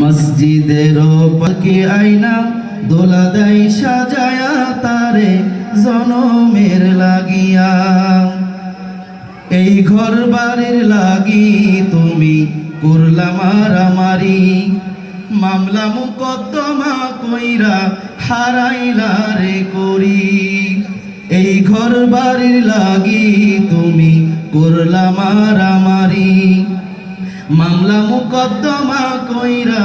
মসজিদের পাকে আইনা দোলা দেয়, সাজায়া তারে জনমের লাগিয়া। এই ঘর বাড়ির লাগি তুমি করলা মারামারি, মামলা মুকদ্দমা কইরা হারাইলা রে করি। এই ঘর বাড়ির লাগি তুমি করলা মারামারি, মামলা মুকদ্দমা কইরা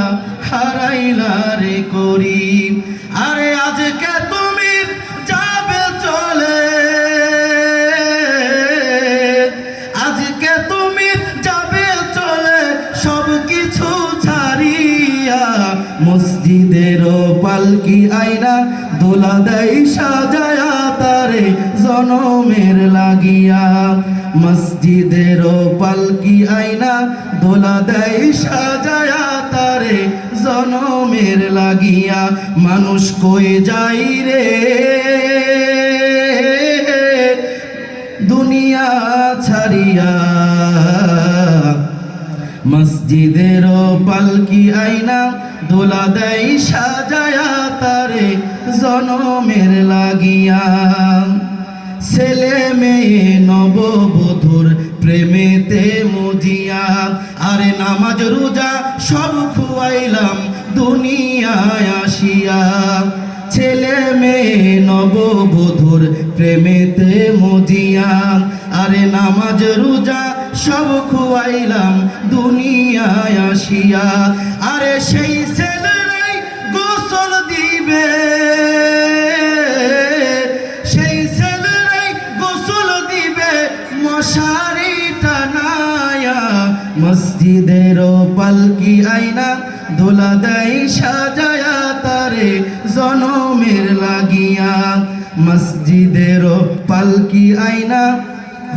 মসজিদের পালকি আইনা দোলা দেয়, সাজায়া তারে জনমের লাগিয়া। মসজিদেরও পালকি আইনা দোলা দেয়, সাজায়া তারে জনমের লাগিয়া। মানুষ কয়ে যাই রে? দুনিয়া ছাড়িয়া মসজিদের পালকি আইনা দোলা দেয়, সাজায়া তারে জনমের লাগিয়া। ছেলে মেয়ে নববধূর প্রেমেতে মজিয়া। আরে নামাজ, রোজা সব খুয়াইলাম, দুনিয়ায় আসিয়া। ছেলে মেয়ে নববধূর প্রেমেতে মজিয়া। আরে নামাজ, রোজা সব খুয়াইলাম দুনিয়ায় আসিয়া। আরে সেই ছেলেরাই গোসল দিবে। সেই ছেলেরাই গোসল দিবে। মশারি টানায়া মসজিদের পালকি আইনা দোলা দেয়, সাজায়া তারে জনমের লাগিয়া। মসজিদের পালকি আইনা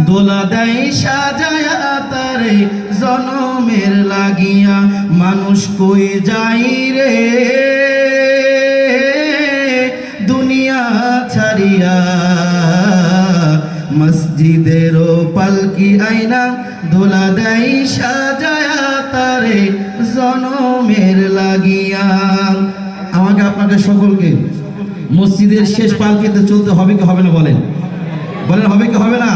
দোলা দেয় সাজায়া তারে জনমের লাগিয়া। মানুষ কই যাই রে? দুনিয়া ছাড়িয়া মসজিদের পালকি আইনা। দোলা দেয় সাজায়া তারে জনমের লাগিয়া। আমাকে আপনাকে সকলকে, মসজিদের শেষ পালকিতে চলতে হবে কি হবে না বলেন? বলেন হবে কি হবে না?